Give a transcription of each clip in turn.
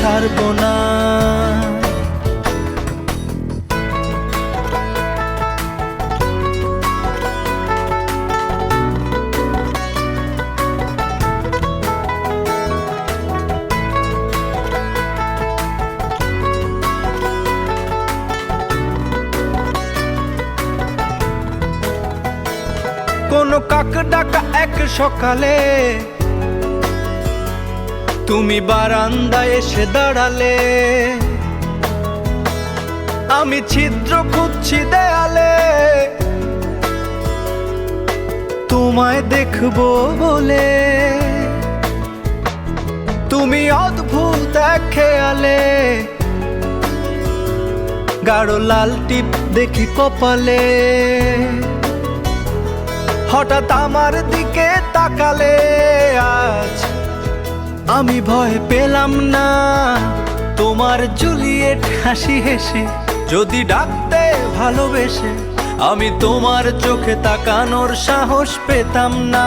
ছাড়বো না। কোন কাক ডাকা এক সকালে তুমি বারান্দায় এসে দাঁড়ালে। আমি ছিদ্র খুঁজছি দেয়ালে। তোমায় দেখব বলে। তুমি অদ্ভুত এক খেয়ালে। গাঢ় লাল টিপ দেখি কপালে। হঠাৎ আমার দিকে তাকালে। আমি ভয় পেলাম না। তোমার জুলিয়েট হাসি হেসে, যদি ডাকতে ভালোবেসে, আমি তোমার চোখে তাকানোর সাহস পেতাম না।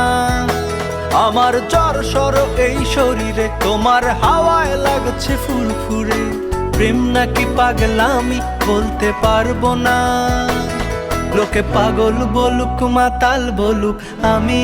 আমার জ্বর সর এই শরীরে, তোমার হাওয়ায় লাগছে ফুরফুরে। প্রেম নাকি পাগলামি বলতে পারব না। লোকে পাগল বলুক, মাতাল বলুক, আমি